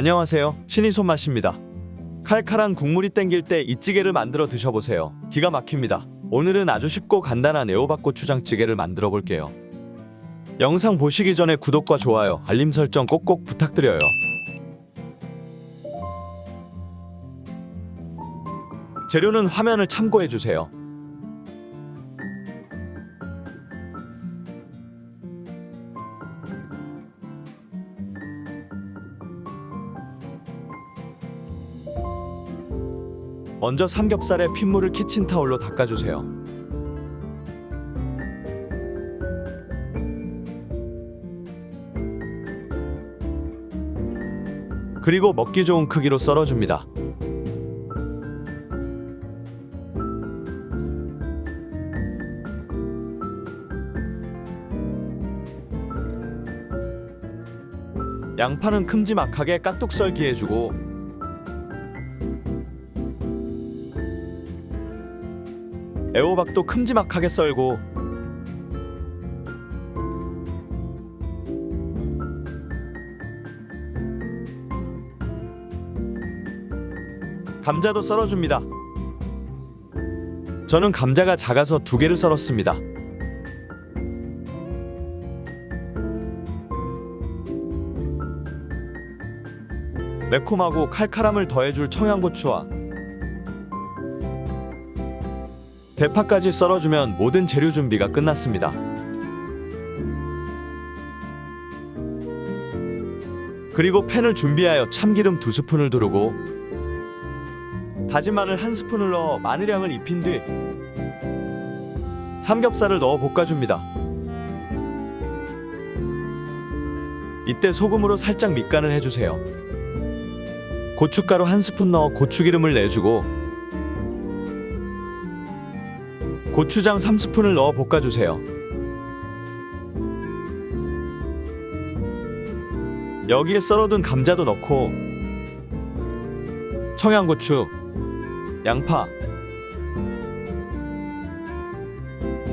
안녕하세요. 신이 손맛입니다. 칼칼한 국물이 땡길 때 이 찌개를 만들어 드셔보세요. 기가 막힙니다. 오늘은 아주 쉽고 간단한 애호박 고 추장찌개를 만들어 볼게요. 영상 보시기 전에 구독과 좋아요, 알림 설정 꼭꼭 부탁드려요. 재료는 화면을 참고해 주세요. 먼저 삼겹살에 핏물을 키친타올로 닦아주세요. 그리고 먹기 좋은 크기로 썰어줍니다. 양파는 큼지막하게 깍둑 썰기 해주고 애호박도 큼지막하게 썰고 감자도 썰어줍니다. 저는 감자가 작아서 두 개를 썰었습니다. 매콤하고 칼칼함을 더해줄 청양고추와 대파까지 썰어주면 모든 재료 준비가 끝났습니다. 그리고 팬을 준비하여 참기름 두 스푼을 두르고 다진 마늘 한 스푼을 넣어 마늘향을 입힌 뒤 삼겹살을 넣어 볶아줍니다. 이때 소금으로 살짝 밑간을 해주세요. 고춧가루 한 스푼 넣어 고추기름을 내주고 고추장 3스푼을 넣어 볶아주세요. 여기에 썰어둔 감자도 넣고 청양고추, 양파,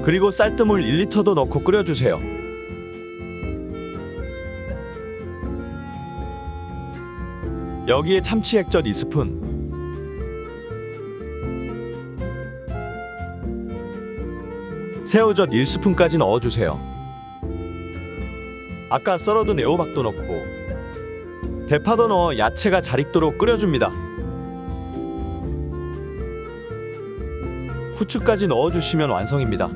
그리고 쌀뜨물 1리터도 넣고 끓여주세요. 여기에 참치 액젓 2스푼, 새우젓 1스푼까지 넣어주세요. 아까 썰어둔 애호박도 넣고 대파도 넣어 야채가 잘 익도록 끓여줍니다. 후추까지 넣어주시면 완성입니다.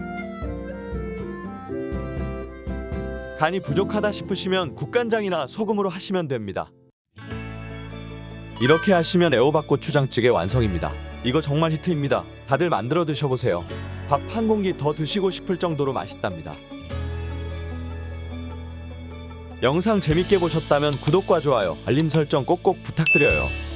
간이 부족하다 싶으시면 국간장이나 소금으로 하시면 됩니다. 이렇게 하시면 애호박 고추장찌개 완성입니다. 이거 정말 히트입니다. 다들 만들어 드셔보세요. 밥 한 공기 더 드시고 싶을 정도로 맛있답니다. 영상 재밌게 보셨다면 구독과 좋아요, 알림 설정 꼭꼭 부탁드려요.